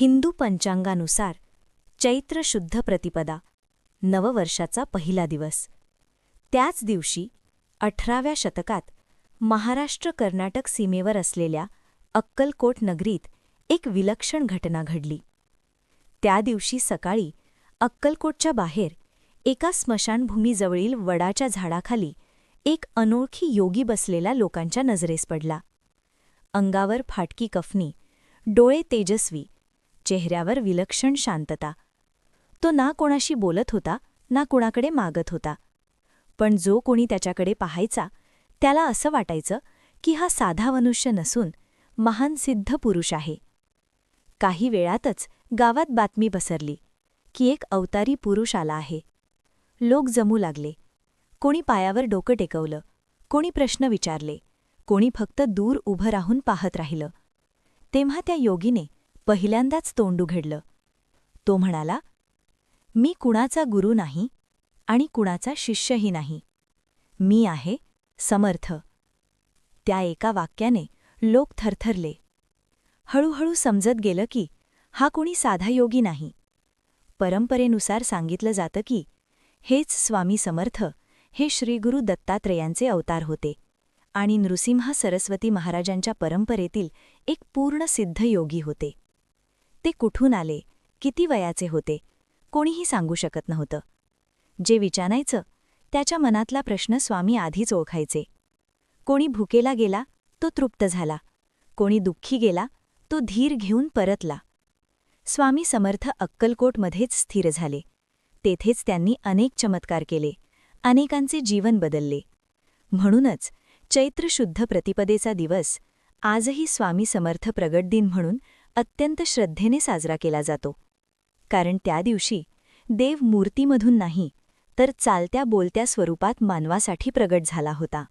हिंदू पंचांगानुसार चैत्र शुद्ध प्रतिपदा नववर्षाचा पहिला दिवस. त्याच दिवशी अठराव्या शतकात महाराष्ट्र कर्नाटक सीमेवर असलेल्या अक्कलकोट नगरीत एक विलक्षण घटना घडली. त्या दिवशी सकाळी अक्कलकोटच्या बाहेर एका स्मशानभूमीजवळील वडाच्या झाडाखाली एक अनोळखी योगी बसलेला लोकांच्या नजरेस पडला. अंगावर फाटकी कफनी डोळे तेजस्वी चेहऱ्यावर विलक्षण शांतता. तो ना कोणाशी बोलत होता ना कुणाकडे मागत होता. पण जो कोणी त्याच्याकडे पाहायचा त्याला असं वाटायचं की हा साधा मनुष्य नसून महान सिद्ध पुरुष आहे. काही वेळातच गावात बातमी पसरली की एक अवतारी पुरुष आला आहे. लोक जमू लागले. कोणी पायावर डोकं टेकवलं कोणी प्रश्न विचारले कोणी फक्त दूर उभं राहून पाहत राहिलं. तेव्हा त्या योगीने पहिल्यांदाच तोंड उघडलं तो म्हणाला मी कुणाचा गुरु नाही आणि कुणाचा शिष्यही नाही. मी आहे समर्थ. त्या एका वाक्याने लोक थरथरले. हळूहळू समजत गेलं की हा कोणी साधा योगी नाही. परंपरेनुसार सांगितलं जातं की हेच स्वामी समर्थ हे श्रीगुरु दत्तात्रयांचे अवतार होते आणि नृसिंह सरस्वती महाराजांच्या परंपरेतील एक पूर्ण सिद्ध योगी होते. ते कुठून आले किती वयाचे होते कोणीही सांगू शकत नव्हतं. जे विचारायचं त्याच्या मनातला प्रश्न स्वामी आधीच ओळखायचे. कोणी भुकेला गेला तो तृप्त झाला. कोणी दुःखी गेला तो धीर घेऊन परतला. स्वामी समर्थ अक्कलकोटमध्येच स्थिर झाले. तेथेच त्यांनी अनेक चमत्कार केले अनेकांचे जीवन बदलले. म्हणूनच चैत्र शुद्ध प्रतिपदेचा दिवस आजही स्वामी समर्थ प्रगट दिन म्हणून अत्यंत श्रद्धेने साजरा केला जातो. कारण त्या दिवशी देव मूर्तीमधून नाही तर चालत्या बोलत्या स्वरूपात मानवासाठी प्रगट झाला होता.